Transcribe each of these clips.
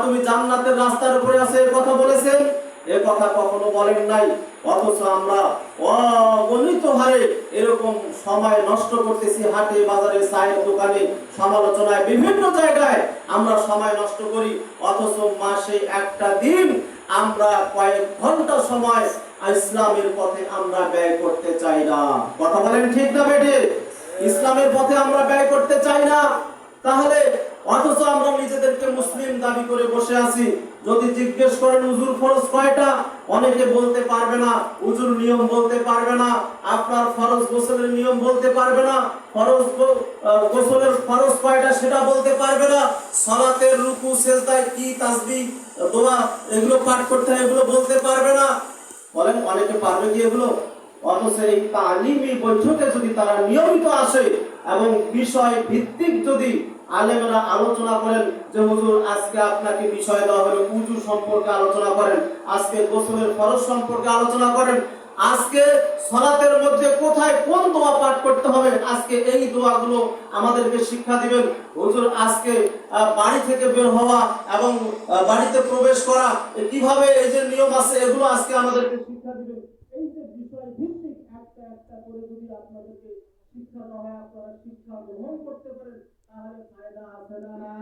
তুমি জান্নাতের রাস্তার উপরে আছে কথা বলেছেন এ কথা কখনো বলেন নাই। অথচ আমরা অগণিত হারে এরকম সময় নষ্ট করতেছি, হাটে, বাজারে, চায়ের দোকানে, সমালোচনায়, বিভিন্ন জায়গায় আমরা সময় নষ্ট করি। অথচ মাসে একটা দিন আমরা কয়েক ঘণ্টা সময় ইসলামের পথে আমরা ব্যয় করতে চাই না। কথা বলেন ঠিক না বেটে ইসলামের পথে আমরা ব্যয় করতে চাই না। তাহলে অথচ আমরা নিজেদেরকে মুসলিম দাবি করে বসে আছি। যদি জিজ্ঞেস করেন উজুর ফরজ কয়টা? অনেকে বলতে পারবে না উজুর নিয়ম বলতে পারবে না। আপনার ফরজ গোসলের নিয়ম বলতে পারবে না, ফরজ গোসলের ফরজ কয়টা সেটা বলতে পারবে না। সালাতের রুকু, সেজদায় কি তাসবিহ, দোয়া, এগুলো পাঠ করতে হয়, এগুলো বলতে পারবে না। বলেন, অনেকে পারবে কি এগুলো? অথচ এই তালিমি বৈঠকে যদি তারা নিয়মিত আসে এবং বিষয় ভিত্তিক যদি আলেমরা আলোচনা করেন যে হুজুর, আজকে আপনাকে বিষয় দেওয়া হলো উজু সম্পর্কে আলোচনা করেন। আজকে গোসলের ফরজ সম্পর্কে আলোচনা করেন। আজকে সলাতের মধ্যে কোথায় কোন দোয়া পাঠ করতে হবে? আজকে এই দোয়াগুলো আমাদেরকে শিক্ষা দিবেন। হুজুর, আজকে বাড়ি থেকে বের হওয়া এবং বাড়িতে প্রবেশ করা কীভাবে এই যে নিয়ম আছে, এগুলো আজকে আমাদেরকে শিক্ষা দিবেন। এই যে বিষয় ভিত্তিক একটা একটা করে যদি আপনাদেরকে শিক্ষা দেওয়া হয়, আপনারা শিক্ষা গ্রহণ করতে পারেন। ফায়দা আছে না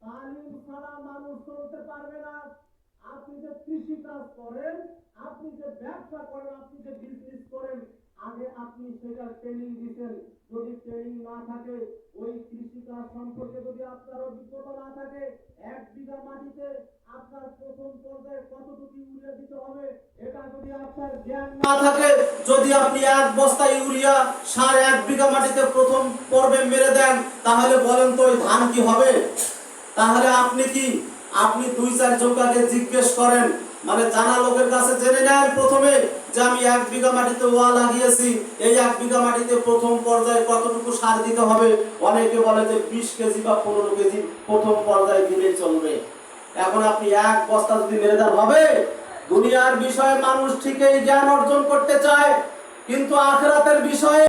তালিম মানুষ চলতে পারবে না আপনি যে কৃষি কাজ করেন আপনি যে ব্যবসা করেন আপনি যে আপনি সেটা ট্রেনিং দিতেন। যদি ট্রেনিং না থাকে, ওই কৃষি কাজ সম্পর্কে যদি আপনার অভিজ্ঞতা না থাকে, এক বিঘা মাটিতে আপনার প্রথম পর্যায়ে কতটুকু ইউরিয়া দিতে হবে, এটা যদি আপনার জ্ঞান না থাকে, যদি আপনি এক বস্তা ইউরিয়া সার এক বিঘা মাটিতে প্রথম পর্বে মেরে দেন, তাহলে বলেন তো ওই ধান কি হবে? তাহলে আপনি কি আপনি দুই চার জনকে জিজ্ঞেস করেন মানে জানা লোকের কাছে জেনে নেন প্রথমে যে আমি এক বিঘা মাটিতে ওয়া লাগিয়েছি। এই এক বিঘা মাটিতে প্রথম পর্যায়ে কতটুকু সার দিতে হবে? অনেকে বলে যে বিশ কেজি বা পনেরো কেজি প্রথম পর্যায়ে দিলে চলবে। এখন আপনি এক বস্তা যদি মেরে দেন, হবে? দুনিয়ার বিষয়ে মানুষ ঠিকই জ্ঞান অর্জন করতে চায়, কিন্তু আখরাতের বিষয়ে